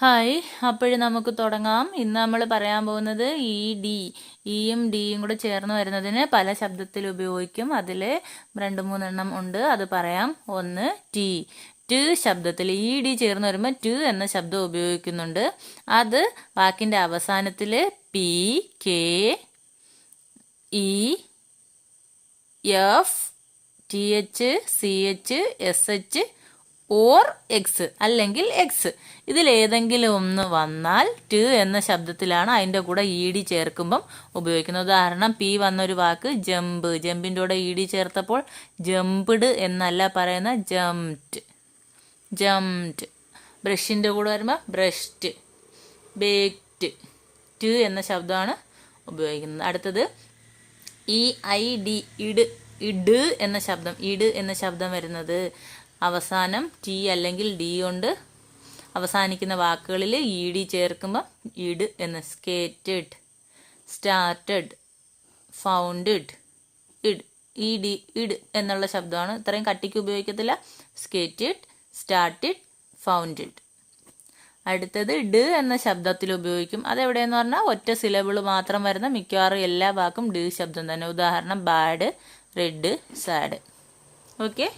Hi അപ്പോൾ നമുക്ക് തുടങ്ങാം. ഇന്ന് നമ്മൾ പറയാൻ പോകുന്നത് ഇ ഡി ഇയും ഡിയും കൂടെ ചേർന്ന് വരുന്നതിന് പല ശബ്ദത്തിൽ ഉപയോഗിക്കും. അതിൽ രണ്ട് മൂന്നെണ്ണം ഉണ്ട് അത് പറയാം. ഒന്ന് ടി. ടു ശബ്ദത്തിൽ ഇ ഡി ചേർന്ന് വരുമ്പോൾ ടു എന്ന ശബ്ദം ഉപയോഗിക്കുന്നുണ്ട്. അത് വാക്കിന്റെ അവസാനത്തിൽ P K E F T H C H S H or X അല്ലെങ്കിൽ എക്സ് ഇതിലേതെങ്കിലും ഒന്ന് വന്നാൽ ടു എന്ന ശബ്ദത്തിലാണ് അതിന്റെ കൂടെ ഇ ഡി ചേർക്കുമ്പം ഉപയോഗിക്കുന്നത്. ഉദാഹരണം പി വന്നൊരു വാക്ക് ജമ്പ് ജമ്പിന്റെ കൂടെ ഇ ഡി ചേർത്തപ്പോൾ ജമ്പ്ഡ് എന്നല്ല പറയുന്ന ജംപ്റ്റ് ജംപ്റ്റ് ബ്രഷിന്റെ കൂടെ വരുമ്പോൾ ബ്രഷ്റ്റ് ബേക്റ്റ് ടു എന്ന ശബ്ദമാണ് ഉപയോഗിക്കുന്നത്. അടുത്തത് ഇ ഐ ഡി ഇഡ് ഇഡ് എന്ന ശബ്ദം. ഇഡ് എന്ന ശബ്ദം വരുന്നത്. അവസാനം ടി അല്ലെങ്കിൽ ഡി കൊണ്ട് അവസാനിക്കുന്ന വാക്കുകളിൽ ഇ ഡി ചേർക്കുമ്പോൾ ഇഡ് എന്ന് സ്കേറ്റഡ് സ്റ്റാർട്ടഡ് ഫൗണ്ടഡ് ഇഡ് ഇ ഡി ഇഡ് എന്നുള്ള ശബ്ദമാണ്. ഇത്രയും കട്ടിക്ക് ഉപയോഗിക്കത്തില്ല. Skated started founded. അടുത്തത് ഡ് എന്ന ശബ്ദത്തിൽ ഉപയോഗിക്കും. അതെവിടെയെന്ന് പറഞ്ഞാൽ ഒറ്റ സിലബിൾ മാത്രം വരുന്ന മിക്കവാറും എല്ലാ വാക്കും ഡ് ശബ്ദം തന്നെ. ഉദാഹരണം ബാഡ് റെഡ് സാഡ്. ഓക്കെ?